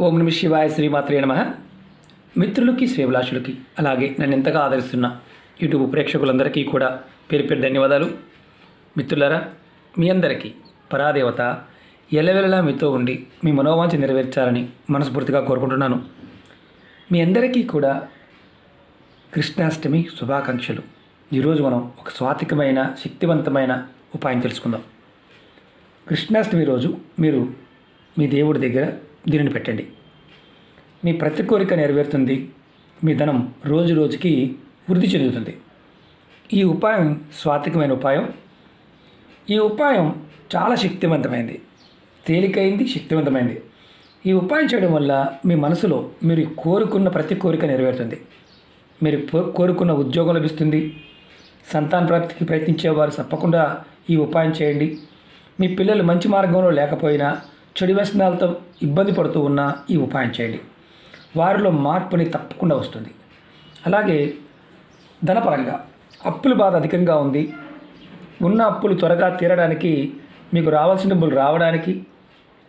ఓం నమ శివాయ శ్రీమాత్రే నమ. మిత్రులకి శ్రీభిలాషులకి అలాగే నన్ను ఎంతగా ఆదరిస్తున్న యూట్యూబ్ ప్రేక్షకులందరికీ కూడా పేరు పేరు ధన్యవాదాలు. మిత్రులారా మీ అందరికీ పరాదేవత ఎల్లవెల్లలా మీతో ఉండి మీ మనోవాంఛ నెరవేర్చాలని మనస్ఫూర్తిగా కోరుకుంటున్నాను. మీ అందరికీ కూడా కృష్ణాష్టమి శుభాకాంక్షలు. ఈరోజు మనం ఒక స్వాతికమైన శక్తివంతమైన ఉపాయం తెలుసుకుందాం. కృష్ణాష్టమి రోజు మీరు మీ దేవుడి దగ్గర దీనిని పెట్టండి. మీ ప్రతి కోరిక నెరవేరుతుంది. మీ ధనం రోజు రోజుకి వృద్ధి చెందుతుంది. ఈ ఉపాయం స్వాతికమైన ఉపాయం. ఈ ఉపాయం చాలా శక్తివంతమైంది. తేలికైంది శక్తివంతమైంది. ఈ ఉపాయం చేయడం వల్ల మీ మనసులో మీరు కోరుకున్న ప్రతి కోరిక నెరవేరుతుంది. మీరు కోరుకున్న ఉద్యోగం లభిస్తుంది. సంతాన ప్రాప్తికి ప్రయత్నించే వారు తప్పకుండా ఈ ఉపాయం చేయండి. మీ పిల్లలు మంచి మార్గంలో లేకపోయినా చెడు వ్యసనాలతో ఇబ్బంది పడుతూ ఉన్నా ఈ ఉపాయం చేయండి. వారిలో మార్పుని తప్పకుండా వస్తుంది. అలాగే ధనపరంగా అప్పుల బాధ అధికంగా ఉంది. ఉన్న అప్పులు త్వరగా తీరడానికి మీకు రావాల్సిన డబ్బులు రావడానికి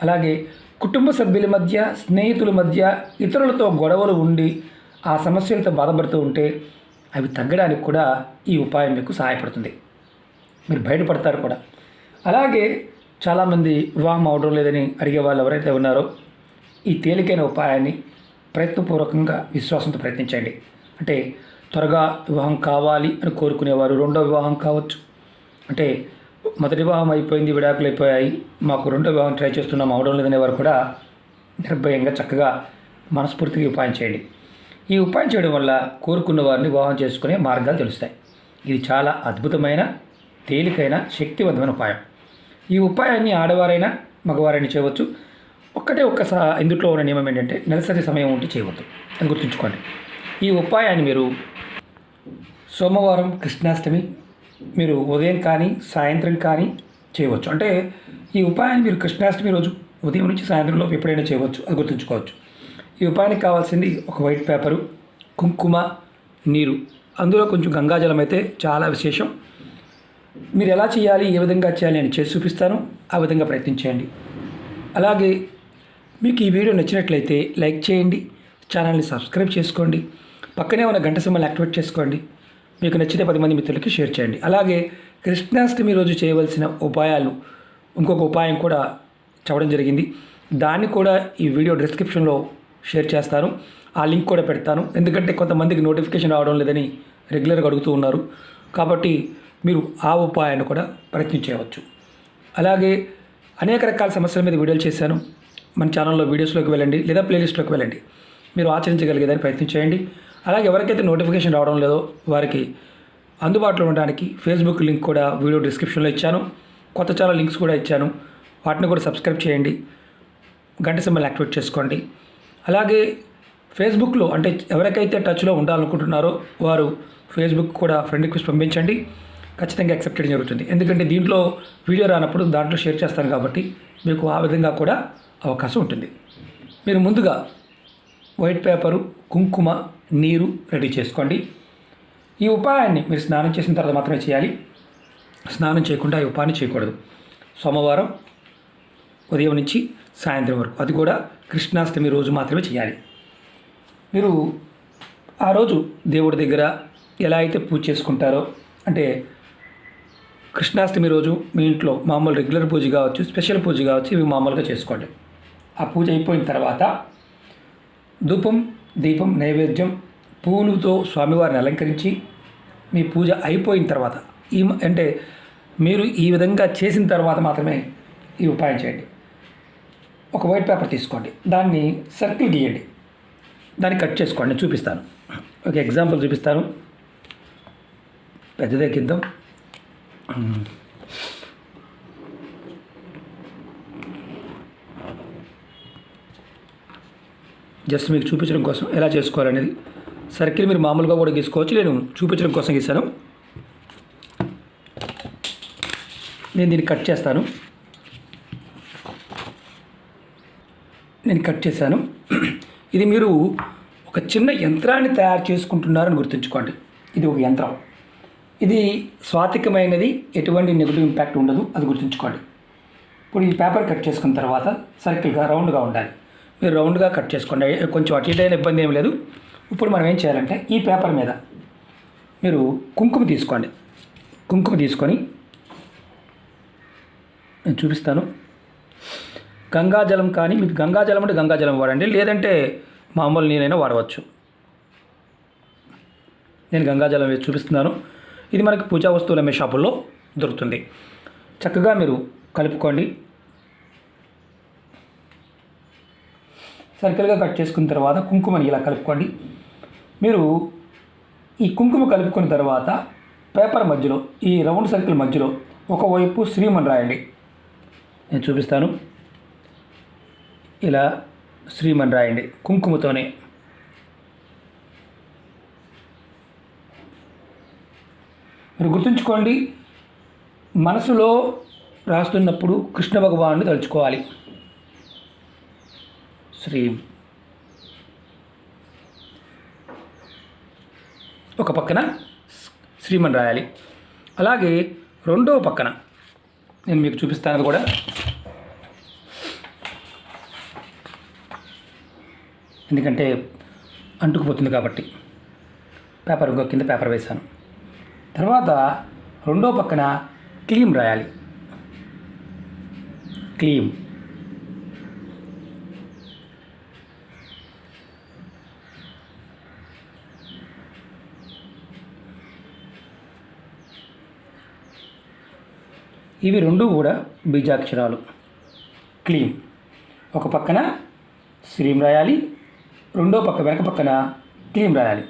అలాగే కుటుంబ సభ్యుల మధ్య స్నేహితుల మధ్య ఇతరులతో గొడవలు ఉండి ఆ సమస్యలతో బాధపడుతూ ఉంటే అవి తగ్గడానికి కూడా ఈ ఉపాయం మీకు సహాయపడుతుంది. మీరు బయటపడతారు కూడా. అలాగే చాలామంది వివాహం అవడం లేదని అడిగే వాళ్ళు ఎవరైతే ఉన్నారో ఈ తేలికైన ఉపాయాన్ని ప్రయత్నపూర్వకంగా విశ్వాసంతో ప్రయత్నించండి. అంటే త్వరగా వివాహం కావాలి అని కోరుకునేవారు రెండో వివాహం కావచ్చు. అంటే మొదటి వివాహం అయిపోయింది విడాకులు అయిపోయాయి మాకు రెండో వివాహం ట్రై చేస్తున్నాం అవడం లేదనే వారు కూడా నిర్భయంగా చక్కగా మనస్ఫూర్తిగా ఉపాయం చేయండి. ఈ ఉపాయం చేయడం వల్ల కోరుకున్న వారిని వివాహం చేసుకునే మార్గాలు తెలుస్తాయి. ఇది చాలా అద్భుతమైన తేలికైన శక్తివంతమైన ఉపాయం. ఈ ఉపాయాన్ని ఆడవారైనా మగవారైనా చేయవచ్చు. ఒక్కటే ఒక్కసా ఇందులో ఉన్న నియమం ఏంటంటే నెలసరి సమయం ఉంటే చేయవద్దు. అని గుర్తుంచుకోండి. ఈ ఉపాయాన్ని మీరు సోమవారం కృష్ణాష్టమి మీరు ఉదయం కానీ సాయంత్రం కానీ చేయవచ్చు. అంటే ఈ ఉపాయాన్ని మీరు కృష్ణాష్టమి రోజు ఉదయం నుంచి సాయంత్రంలో ఎప్పుడైనా చేయవచ్చు. అది గుర్తుంచుకోవచ్చు. ఈ ఉపాయానికి కావాల్సింది ఒక వైట్ పేపరు కుంకుమ నీరు. అందులో కొంచెం గంగాజలం అయితే చాలా విశేషం. మీరు ఎలా చేయాలి ఏ విధంగా చేయాలి అని చేసి చూపిస్తాను. ఆ విధంగా ప్రయత్నించేయండి అలాగే మీకు ఈ వీడియో నచ్చినట్లయితే లైక్ చేయండి ఛానల్ని సబ్స్క్రైబ్ చేసుకోండి పక్కనే ఉన్న గంట సింబల్ యాక్టివేట్ చేసుకోండి మీకు నచ్చితే పది మంది మిత్రులకి షేర్ చేయండి. అలాగే కృష్ణాష్టమి రోజు చేయవలసిన ఉపాయాలు ఇంకొక ఉపాయం కూడా చెప్పడం జరిగింది. దాన్ని కూడా ఈ వీడియో డిస్క్రిప్షన్లో షేర్ చేస్తాను. ఆ లింక్ కూడా పెడతాను. ఎందుకంటే కొంతమందికి నోటిఫికేషన్ రావడం లేదని రెగ్యులర్గా అడుగుతూ ఉన్నారు. కాబట్టి మీరు ఆ ఉపాయాన్ని కూడా ప్రయత్నించవచ్చు అలాగే అనేక రకాల సమస్యల మీద వీడియోలు చేశాను. మన ఛానల్లో వీడియోస్లోకి వెళ్ళండి లేదా ప్లేలిస్ట్లోకి వెళ్ళండి. మీరు ఆచరించగలిగేదాన్ని ప్రయత్నం చేయండి. అలాగే ఎవరికైతే నోటిఫికేషన్ రావడం లేదో వారికి అందుబాటులో ఉండడానికి ఫేస్బుక్ లింక్ కూడా వీడియో డిస్క్రిప్షన్లో ఇచ్చాను. కొత్త ఛానల్ లింక్స్ కూడా ఇచ్చాను. వాటిని కూడా సబ్స్క్రైబ్ చేయండి. గంట సింబల్ యాక్టివేట్ చేసుకోండి. అలాగే ఫేస్బుక్లో అంటే ఎవరికైతే టచ్లో ఉండాలనుకుంటున్నారో వారు ఫేస్బుక్ కూడా ఫ్రెండ్ రిక్వెస్ట్ పంపించండి. ఖచ్చితంగా యాక్సెప్ట్ చేయడం జరుగుతుంది. ఎందుకంటే దీంట్లో వీడియో రానప్పుడు దాంట్లో షేర్ చేస్తాను కాబట్టి మీకు ఆ విధంగా కూడా అవకాశం ఉంటుంది. మీరు ముందుగా వైట్ పేపరు కుంకుమ నీరు రెడీ చేసుకోండి. ఈ ఉపాయాన్ని మీరు స్నానం చేసిన తర్వాత మాత్రమే చేయాలి. స్నానం చేయకుండా ఈ ఉపాయాన్ని చేయకూడదు. సోమవారం ఉదయం నుంచి సాయంత్రం వరకు. అది కూడా కృష్ణాష్టమి రోజు మాత్రమే చేయాలి. మీరు ఆ రోజు దేవుడి దగ్గర ఎలా అయితే పూజ చేసుకుంటారో అంటే కృష్ణాష్టమి రోజు మీ ఇంట్లో మామూలు రెగ్యులర్ పూజ కావచ్చు స్పెషల్ పూజ కావచ్చు ఇవి మామూలుగా చేసుకోండి. ఆ పూజ అయిపోయిన తర్వాత ధూపం దీపం నైవేద్యం పూలుతో స్వామివారిని అలంకరించి మీ పూజ అయిపోయిన తర్వాత ఈ అంటే మీరు ఈ విధంగా చేసిన తర్వాత మాత్రమే ఈ ఉపాయం చేయండి. ఒక వైట్ పేపర్ తీసుకోండి. దాన్ని సర్కిల్ గీయండి. దాన్ని కట్ చేసుకోండి. చూపిస్తాను. ఒక ఎగ్జాంపుల్ చూపిస్తాను. పెద్దదే గిద్దాం జస్ట్ మీకు చూపించడం కోసం ఎలా చేసుకోవాలనేది. సర్కిల్ మీరు మామూలుగా కూడా గీసుకోవచ్చు నేను చూపించడం కోసం గీసాను నేను దీన్ని కట్ చేస్తాను. నేను కట్ చేశాను. ఇది మీరు ఒక చిన్న యంత్రాన్ని తయారు చేసుకుంటున్నారని గుర్తుంచుకోండి. ఇది ఒక యంత్రం. ఇది స్వాతికమైనది ఎటువంటి నెగిటివ్ ఇంపాక్ట్ ఉండదు అది గుర్తుంచుకోండి. ఇప్పుడు ఈ పేపర్ కట్ చేసుకున్న తర్వాత సర్కిల్గా రౌండ్గా ఉండాలి. మీరు రౌండ్గా కట్ చేసుకోండి. కొంచెం అటు ఇటు అయిన ఇబ్బంది ఏమి లేదు. ఇప్పుడు మనం ఏం చేయాలంటే ఈ పేపర్ మీద మీరు కుంకుమ తీసుకోండి. కుంకుమ తీసుకొని నేను చూపిస్తాను. గంగాజలం కానీ మీకు గంగాజలం అంటే గంగాజలం వాడండి. లేదంటే మామూలు నేనైనా వాడవచ్చు. నేను గంగాజలం వేసి చూపిస్తున్నాను. ఇది మనకి పూజా వస్తువులు అమ్మే షాపుల్లో దొరుకుతుంది. చక్కగా మీరు కలుపుకోండి. సర్కిల్గా కట్ చేసుకున్న తర్వాత కుంకుమని ఇలా కలుపుకోండి. మీరు ఈ కుంకుమ కలుపుకున్న తర్వాత పేపర్ మధ్యలో ఈ రౌండ్ సర్కిల్ మధ్యలో ఒకవైపు శ్రీమని రాయండి. నేను చూపిస్తాను. ఇలా శ్రీమన్ రాయండి కుంకుమతోనే. మీరు గుర్తుంచుకోండి మనసులో రాస్తున్నప్పుడు కృష్ణ భగవాను తలుచుకోవాలి. శ్రీ. ఒక పక్కన శ్రీమన్ రాయాలి. అలాగే రెండవ పక్కన నేను మీకు చూపిస్తాను కూడా. ఎందుకంటే అంటుకుపోతుంది కాబట్టి. పేపర్ ఇంకో కింద పేపర్ వేశాను. తర్వాత రెండో పక్కన క్లీమ్ రాయాలి. క్లీమ్. ఇవి రెండు కూడా బీజాక్షరాలు. క్లీమ్. ఒక పక్కన శ్రీం రాయాలి. రెండో పక్క వెనక పక్కన క్లీమ్ రాయాలి.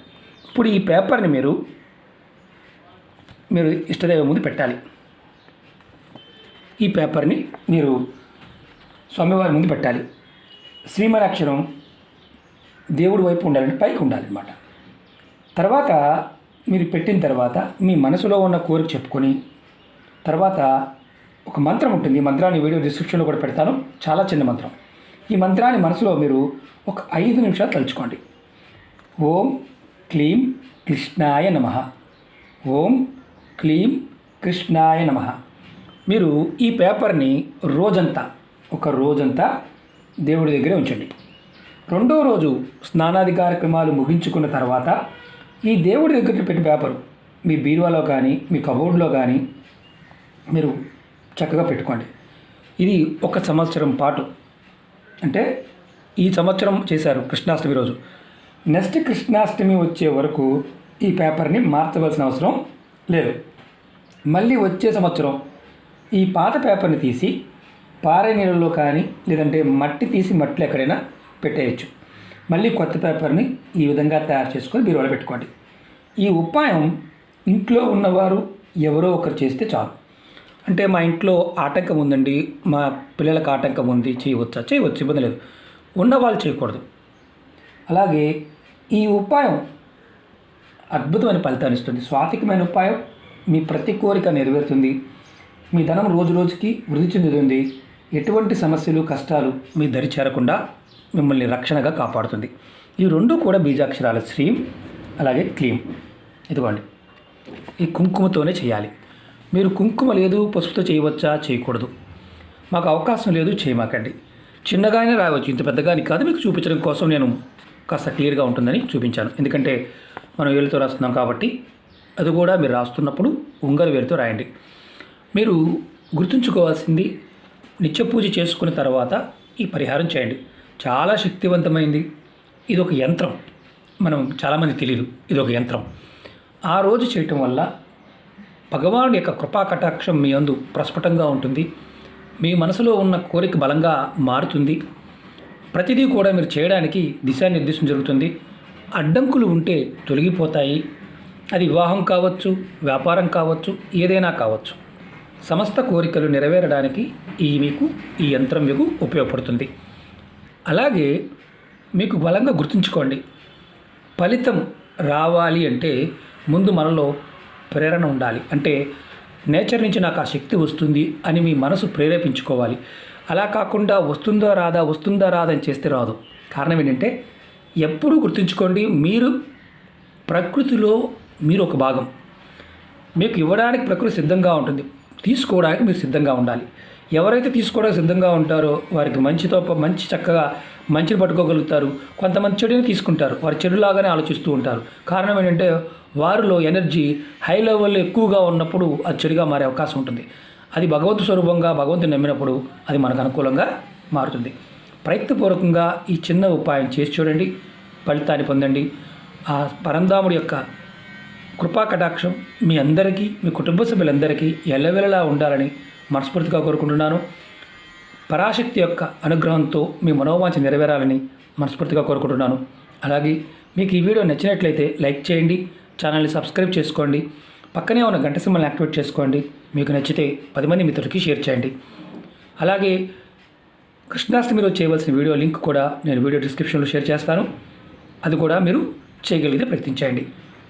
ఇప్పుడు ఈ పేపర్ని మీరు మీరు ఇష్టదైవం ముందు పెట్టాలి. ఈ పేపర్ని మీరు స్వామివారి ముందు పెట్టాలి. శ్రీమరాక్షరం దేవుడి వైపు ఉండాలంటే పైకి ఉండాలన్నమాట. తర్వాత మీరు పెట్టిన తర్వాత మీ మనసులో ఉన్న కోరిక చెప్పుకొని తర్వాత ఒక మంత్రం ఉంటుంది. ఈ మంత్రాన్ని వీడియో డిస్క్రిప్షన్లో కూడా పెడతాను. చాలా చిన్న మంత్రం. ఈ మంత్రాన్ని మనసులో మీరు ఒక ఐదు నిమిషాలు తలుచుకోండి. ఓం క్లీం కృష్ణాయ నమ. ఓం క్లీం కృష్ణాయ నమ. మీరు ఈ పేపర్ని రోజంతా ఒక రోజంతా దేవుడి దగ్గరే ఉంచండి. రెండో రోజు స్నానాది కార్యక్రమాలు ముగించుకున్న తర్వాత ఈ దేవుడి దగ్గర పెట్టిన పేపరు మీ బీరువాలో కానీ మీ కబోర్డ్లో కానీ మీరు చక్కగా పెట్టుకోండి. ఇది ఒక సంవత్సరం పాటు. అంటే ఈ సంవత్సరం చేశారు కృష్ణాష్టమి రోజు. నెక్స్ట్ కృష్ణాష్టమి వచ్చే వరకు ఈ పేపర్ని మార్చవలసిన అవసరం లేదు. మళ్ళీ వచ్చే సంవత్సరం ఈ పాత పేపర్ని తీసి పారే నీళ్ళలో కానీ లేదంటే మట్టి తీసి మట్టిలో ఎక్కడైనా పెట్టేయచ్చు. మళ్ళీ కొత్త పేపర్ని ఈ విధంగా తయారు చేసుకొని బీరువాలో పెట్టుకోండి. ఈ ఉపాయం ఇంట్లో ఉన్నవారు ఎవరో ఒకరు చేస్తే చాలు. అంటే మా ఇంట్లో ఆటంకం ఉందండి మా పిల్లలకు ఆటంకం ఉంది చేయవచ్చా? చేయవచ్చు ఇబ్బంది లేదు. ఉన్నవాళ్ళు చేయకూడదు. అలాగే ఈ ఉపాయం అద్భుతమైన ఫలితాన్ని ఇస్తుంది. స్వాతికమైన ఉపాయం మీ ప్రతి కోరిక నెరవేరుతుంది. మీ ధనం రోజు రోజుకి వృద్ధి చెందుతుంది. ఎటువంటి సమస్యలు కష్టాలు మీ దరి చేరకుండా మిమ్మల్ని రక్షణగా కాపాడుతుంది. ఈ రెండు కూడా బీజాక్షరాల శ్రీం అలాగే క్లీం. ఇదిగోండి. ఈ కుంకుమతోనే చేయాలి. మీరు కుంకుమ లేదు పసుపుతో చేయవచ్చా? చేయకూడదు. మాకు అవకాశం లేదు చేయమాకండి. చిన్నగానే రావచ్చు ఇంత పెద్దగాని కాదు మీకు చూపించడం కోసం నేను కాస్త క్లియర్గా ఉంటుందని చూపించాను. ఎందుకంటే మనం ఏళ్ళతో రాస్తున్నాం కాబట్టి అది కూడా మీరు రాస్తున్నప్పుడు ఉంగర వేలితో రాయండి. మీరు గుర్తుంచుకోవాల్సింది నిత్య పూజ చేసుకున్న తర్వాత ఈ పరిహారం చేయండి. చాలా శక్తివంతమైంది. ఇది ఒక యంత్రం. మనం చాలామంది తెలియదు ఇది ఒక యంత్రం. ఆ రోజు చేయటం వల్ల భగవానుడి యొక్క కృపా కటాక్షం మీ అందు ప్రస్ఫుటంగా ఉంటుంది. మీ మనసులో ఉన్న కోరిక బలంగా మారుతుంది. ప్రతిదీ కూడా మీరు చేయడానికి దిశానిర్దేశం జరుగుతుంది. అడ్డంకులు ఉంటే తొలగిపోతాయి. అది వివాహం కావచ్చు వ్యాపారం కావచ్చు ఏదైనా కావచ్చు. సమస్త కోరికలు నెరవేరడానికి ఈ మీకు ఈ యంత్రం మీకు ఉపయోగపడుతుంది. అలాగే మీకు బలంగా గుర్తుంచుకోండి. ఫలితం రావాలి అంటే ముందు మనలో ప్రేరణ ఉండాలి. అంటే నేచర్ నుంచి నాకు ఆ శక్తి వస్తుంది అని మీ మనసు ప్రేరేపించుకోవాలి. అలా కాకుండా వస్తుందా రాదా వస్తుందా రాదా అని చేస్తే రాదు. కారణం ఏంటంటే ఎప్పుడూ గుర్తుంచుకోండి మీరు ప్రకృతిలో మీరు ఒక భాగం. మీకు ఇవ్వడానికి ప్రకృతి సిద్ధంగా ఉంటుంది. తీసుకోవడానికి మీరు సిద్ధంగా ఉండాలి. ఎవరైతే తీసుకోవడానికి సిద్ధంగా ఉంటారో వారికి మంచితో మంచి చక్కగా మంచిని పట్టుకోగలుగుతారు. కొంతమంది చెడుని తీసుకుంటారు. వారు చెడులాగానే ఆలోచిస్తూ ఉంటారు. కారణం ఏంటంటే వారిలో ఎనర్జీ హై లెవెల్లో ఎక్కువగా ఉన్నప్పుడు అది చెడుగా మారే అవకాశం ఉంటుంది. అది భగవంతు స్వరూపంగా భగవంతుని నమ్మినప్పుడు అది మనకు అనుకూలంగా మారుతుంది. ప్రయత్నపూర్వకంగా ఈ చిన్న ఉపాయం చేసి చూడండి. ఫలితాన్ని పొందండి. ఆ పరంధాముడి యొక్క కృపా కటాక్షం మీ అందరికీ మీ కుటుంబ సభ్యులందరికీ ఎల్లవెల్లలా ఉండాలని మనస్ఫూర్తిగా కోరుకుంటున్నాను. పరాశక్తి యొక్క అనుగ్రహంతో మీ మనోవాంఛ నెరవేరాలని మనస్ఫూర్తిగా కోరుకుంటున్నాను. అలాగే మీకు ఈ వీడియో నచ్చినట్లయితే లైక్ చేయండి ఛానల్ని సబ్స్క్రైబ్ చేసుకోండి పక్కనే ఉన్న గంట సింబల్ని యాక్టివేట్ చేసుకోండి మీకు నచ్చితే పది మంది మిత్రులకి షేర్ చేయండి. అలాగే కృష్ణాష్టమిలో చేయవలసిన వీడియో లింక్ కూడా నేను వీడియో డిస్క్రిప్షన్లో షేర్ చేస్తాను. అది కూడా మీరు చేయగలిగితే ప్రయత్నించండి